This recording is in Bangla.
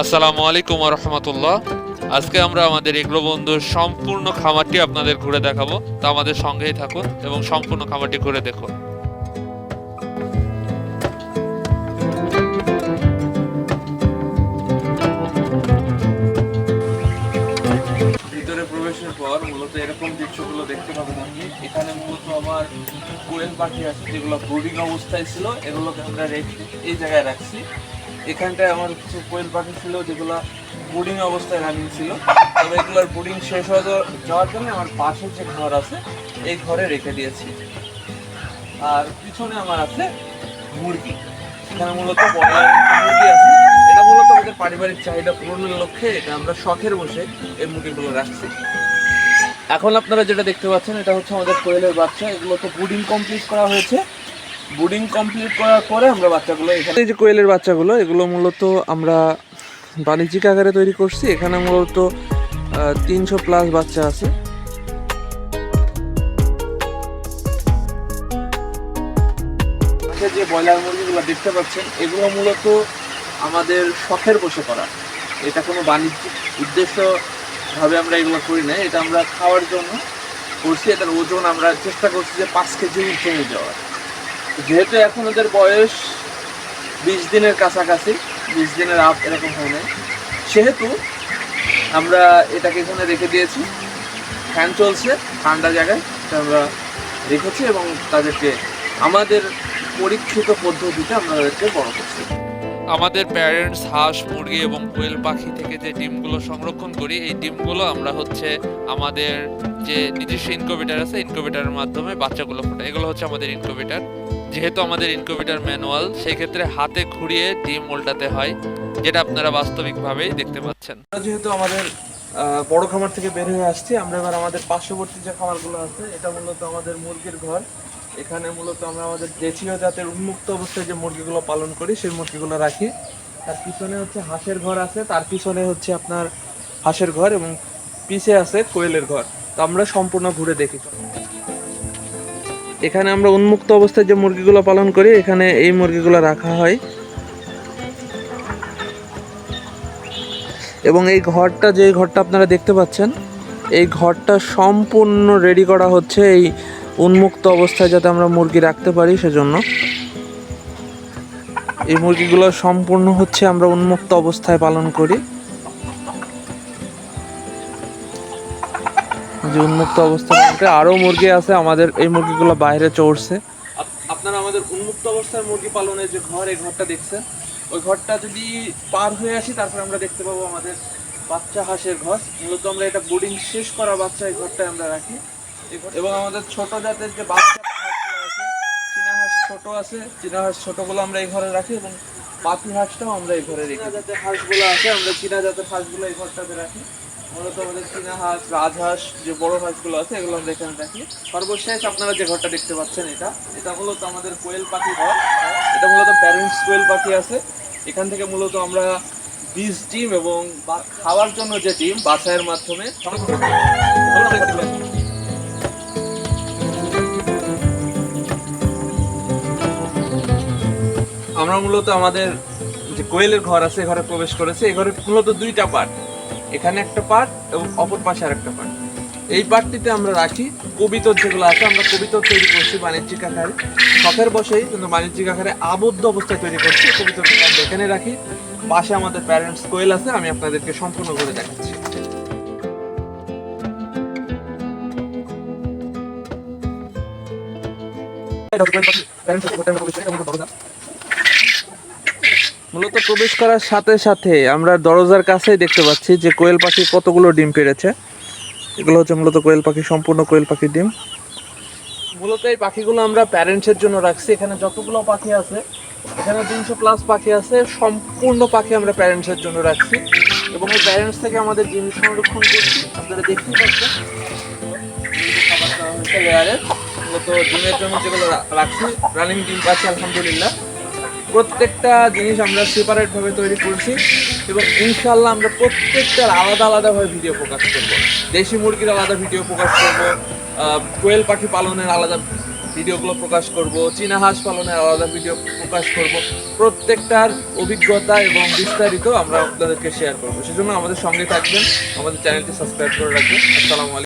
আসসালামু আলাইকুম রহমতুল্লাহ। আজকে আমরা আমাদের এগ্রো বন্ধুর সম্পূর্ণ খামারটি আপনাদের ঘুরে দেখাবো। তা আমাদের সঙ্গেই থাকুন এবং সম্পূর্ণ খামারটি ঘুরে দেখুন। ভিতরে প্রবেশের পর মূলত এরকম দৃশ্যগুলো দেখতে পাবেন আপনি। এখানে মূলত আমার কোয়েল পাখি আছে, যেগুলো ব্রুডিং অবস্থায় ছিল, এগুলোকে আমরা রেখে এই জায়গায় রাখছি। এখানটায় আমার কিছু কোয়েল পাখি ছিল যেগুলো বোর্ডিং অবস্থায় রানিং ছিল। তবে এগুলোর বোর্ডিং শেষ হয়ে যাওয়া- যাওয়ার জন্য আমার পাশের যে ঘর আছে, এই ঘরে রেখে দিয়েছি। আর পিছনে আমার আছে মুরগি। এখানে মূলত মুরগি আছে। এটা মূলত আমাদের পারিবারিক চাহিদা পূরণের লক্ষ্যে, এটা আমরা শখের বসে এই মুরগিগুলো রাখছি। এখন আপনারা যেটা দেখতে পাচ্ছেন, এটা হচ্ছে আমাদের কোয়েলের বাচ্চা। এগুলো তো বুডিং কমপ্লিট করা হয়েছে। বুডিং কমপ্লিট করার পরে আমরা বাচ্চাগুলো এখানে এই যে কোয়েলের বাচ্চাগুলো এগুলো মূলত আমরা বাণিজ্যিক আকারে তৈরি করছি। এখানে মূলত তিনশো প্লাস বাচ্চা আছে। যে ব্রয়লার মুরগিগুলো দেখতে পাচ্ছেন এগুলো মূলত আমাদের শখের বসে করা। এটা কোনো বাণিজ্যিক উদ্দেশ্য ভাবে আমরা এগুলো করি না এটা আমরা খাওয়ার জন্য করছি। এটার ওজন আমরা চেষ্টা করছি যে পাঁচ কেজি উঠে নিয়ে যাওয়ার যেহেতু এখন ওদের বয়স বিশ দিনের কাছাকাছি, বিশ দিনের আপ এরকম হয় নাই। সেহেতু আমরা এটাকে এখানে রেখে দিয়েছি। ফ্যান চলছে, ঠান্ডা জায়গায় আমরা রেখেছি এবং তাদেরকে আমাদের পরীক্ষিত পদ্ধতিতে আমরা তাদেরকে বড় করছি। আমাদের প্যারেন্টস হাঁস, মুরগি এবং কোয়েল পাখি থেকে যে ডিমগুলো সংরক্ষণ করি, এই ডিমগুলো আমরা হচ্ছে আমাদের যে নিজস্ব ইনকিউবেটার আছে ইনকিউবেটারের মাধ্যমে বাচ্চাগুলো ফোটাই। এগুলো হচ্ছে আমাদের ইনকিউবেটার যেহেতু আমাদের ইনকিউবেটার ম্যানুয়াল সেই ক্ষেত্রে হাতে ঘুরিয়ে ডিম উল্টাতে হয়, যেটা আপনারা বাস্তবিকভাবেই দেখতে পাচ্ছেন। যেহেতু আমাদের বড় খামার থেকে বের হয়ে আসছি, আমরা এবার আমাদের পার্শ্ববর্তী যে খামারগুলো আছে, এটা মূলত আমাদের মুরগির ঘর। এখানে মূলত আমরা আমাদের দেশীয় জাতের উন্মুক্ত অবস্থায় যে মুরগিগুলো পালন করি, সেই মুরগিগুলো রাখি। তার পিছনে হচ্ছে হাঁসের ঘর আছে, তার পিছনে হচ্ছে আপনার হাঁসের ঘর এবং পিছে আছে কোয়েলের ঘর। তো আমরা সম্পূর্ণ ঘুরে দেখি। এখানে আমরা উন্মুক্ত অবস্থায় যে মুরগিগুলো পালন করি, এখানে এই মুরগিগুলো রাখা হয়। এবং এই ঘরটা যে ঘরটা আপনারা দেখতে পাচ্ছেন, এই ঘরটা সম্পূর্ণ রেডি করা হচ্ছে এই উন্মুক্ত অবস্থায় যাতে আমরা মুরগি রাখতে পারি সেজন্য। এই মুরগিগুলো সম্পূর্ণ হচ্ছে আমরা উন্মুক্ত অবস্থায় পালন করি। যে উন্মুক্ত অবস্থায় পালন আরও মুরগি আছে আমাদের এই মুরগিগুলো বাইরে চড়ছে। আপনারা আমাদের উন্মুক্ত অবস্থায় মুরগি পালনের যে ঘর এই ঘরটা দেখছেন। ওই ঘরটা যদি পার হয়ে আসি তারপর আমরা দেখতে পাবো আমাদের বাচ্চা হাঁসের ঘর। মূলত আমরা এটা বোর্ডিং শেষ করা বাচ্চা এই ঘরটায় আমরা রাখি। এবং আমাদের ছোট জাতের যে বাচ্চা হাঁসগুলো আছে চীনা হাঁস ছোট আছে চীনা হাঁস ছোটগুলো আমরা এই ঘরে রাখি এবং পাতি হাঁসটাও আমরা এই ঘরে রাখি চীনা জাতের হাঁসগুলো আছে আমরা চীনা জাতের হাঁসগুলো এই ঘরটাতে রাখি। মূলত আমাদের চীনা হাঁস রাজহাঁস যে বড় হাঁসগুলো আছে, এগুলো আমরা এখানে রাখি সর্বশেষ আপনারা যে ঘরটা দেখতে পাচ্ছেন এটা এটা মূলত আমাদের কোয়েল পাখি ঘর। এটা মূলত প্যারেন্টস কোয়েল পাখি আছে। এখান থেকে মূলত আমরা বীজ, ডিম এবং খাওয়ার জন্য যে ডিম, বাছাইয়ের মাধ্যমে আমরা মূলত আমাদের যে কোয়েলের ঘর আছে ঘরে প্রবেশ করেছে। এই ঘরে মূলত দুইটা পার্ট এখানে একটা পার্ট এবং অপর পাশে আর একটা পার্ট এই পার্টটিতে আমরা রাখি কবিতর যেগুলো আছে, আমরা কবিতর তৈরি করছি বাণিজ্যিক আকারে। শখের বসেই কিন্তু বাণিজ্যিক আকারে আবদ্ধ অবস্থায় তৈরি করছি কবিতর আমরা এখানে রাখি। পাশে আমাদের প্যারেন্টস কোয়েল আছে, আমি আপনাদেরকে সম্পূর্ণ করে দেখাচ্ছি। মূলত প্রবেশ করার সাথে সাথে আমরা দরজার কাছেই দেখতে পাচ্ছি যে কোয়েল পাখি কতগুলো ডিম পেড়েছে। এগুলো হচ্ছে মূলত কোয়েল পাখি, সম্পূর্ণ কোয়েল পাখির ডিম। মূলত এই পাখিগুলো আমরা প্যারেন্টসের জন্য রাখছি। এখানে যতগুলো পাখি আছে, এখানে তিনশো প্লাস পাখি আছে, সম্পূর্ণ পাখি আমরা প্যারেন্টসের জন্য রাখছি। এবং এই প্যারেন্টস থেকে আমাদের ডিম সংরক্ষণ করছি। আপনারা দেখতেই পাচ্ছেন। লেয়ারের মূলত ডিমের জন্য যেগুলো রাখছি রানিং ডিম পাচ্ছি আলহামদুলিল্লাহ। প্রত্যেকটা জিনিস আমরা সেপারেট ভাবে তৈরি করছি এবং ইনশাল্লাহ আমরা প্রত্যেকটার আলাদা আলাদাভাবে ভিডিও প্রকাশ করব। দেশি মুরগির আলাদা ভিডিও প্রকাশ করব কোয়েল পাখি পালনের আলাদা ভিডিওগুলো প্রকাশ করব, চীনা হাঁস পালনের আলাদা ভিডিও প্রকাশ করব। প্রত্যেকটার অভিজ্ঞতা এবং বিস্তারিত আমরা আপনাদেরকে শেয়ার করব। সেজন্য আমাদের সঙ্গে থাকবেন, আমাদের চ্যানেলটি সাবস্ক্রাইব করে রাখবেন। আসসালামু আলাইকুম।